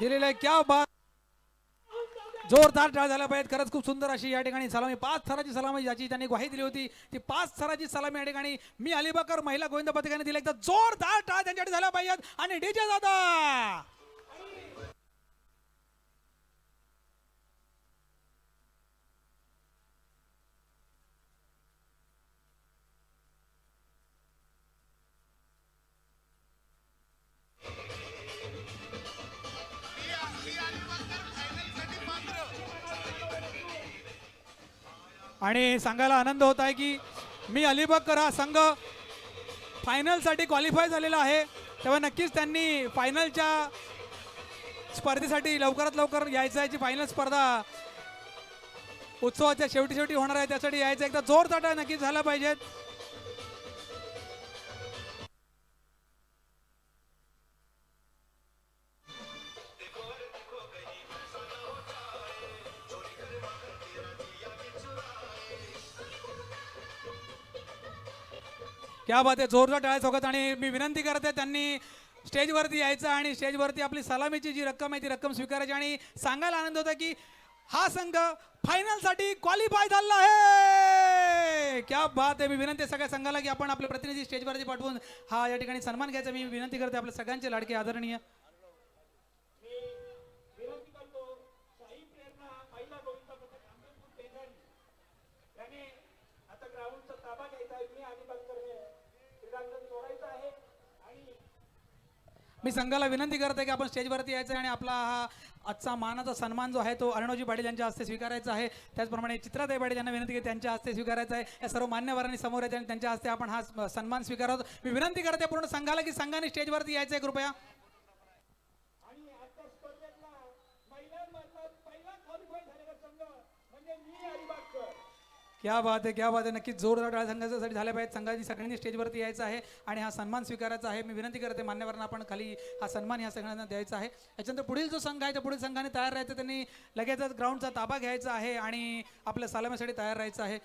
दिलेलं आहे. क्या बात. जोरदार टाळ झाला पाहिजे. खरंच खूप सुंदर अशी या ठिकाणी सलामी पाच थराची सलामी ज्याची त्यांनी ग्वाही दिली होती ती पाच थराची सलामी या ठिकाणी मी अलिबाकर महिला गोविंद पथकाने दिली. एकदा जोरदार टाळ त्यांच्याकडे झाला पाहिजेत आणि डीजे दादा! आणि सांगायला आनंद होत आहे की मी अलिबागकर हा संघ फायनलसाठी क्वालिफाय झालेला आहे. तेव्हा नक्कीच त्यांनी फायनलच्या स्पर्धेसाठी लवकरात लवकर यायचं आहे. जी फायनल स्पर्धा उत्सवाच्या शेवटी शेवटी होणार आहे त्यासाठी यायचं एकदा जोर चाटा नक्कीच झाला पाहिजेत. क्या बात आहे जोरदार टाळ्या सोबत आणि मी विनंती करते त्यांनी स्टेजवरती यायचं आणि स्टेजवरती आपली सलामीची जी रक्कम आहे ती रक्कम स्वीकारायची आणि सांगायला आनंद होता की हा संघ फायनलसाठी क्वालिफाय झाला आहे. क्या बात आहे मी विनंती सगळ्या संघाला की आपण आपले प्रतिनिधी स्टेजवरती पाठवून हा या ठिकाणी सन्मान घ्यायचा. मी विनंती करते आपल्या सगळ्यांचे लाडके आदरणीय. आता ग्राउंडचा ताबा घ्यायचा मी संघाला विनंती करते की आपण स्टेजवरती यायचं आहे आणि आपला हा आजचा मानाचा सन्मान जो आहे तो अर्णवजी पाटील यांच्या हस्ते स्वीकारायचा आहे. त्याचप्रमाणे चित्राताई पाटील यांना विनंती की त्यांच्या हस्ते स्वीकारायचा आहे. या सर्व मान्यवरांनी समोर यायचं आणि त्यांच्या हस्ते आपण हा सन्मान स्वीकारतो मी विनंती करते पूर्ण संघाला की संघाने स्टेजवरती यायचं आहे कृपया आणि आता स्पर्धेतला महिलांमधला पहिला क्वालिफाय झालेला संघ म्हणजे मी अलिबागकर क्या बात आहे क्या बात आहे नक्कीच जोरदार टाळ्या संघासाठी झाल्या पाहिजेत. संघाची सगळ्यांनी स्टेजवरती यायचं आहे आणि हा सन्मान स्वीकारायचा आहे. मी विनंती करते मान्यवरांना आपण खाली हा सन्मान ह्या सगळ्यांना द्यायचा आहे. याच्यानंतर पुढील जो संघ आहे त्या पुढील संघाने तयार राहायचं त्यांनी लगेचच ग्राउंडचा ताबा घ्यायचा आहे आणि आपल्या सलामीसाठी तयार राहायचं आहे.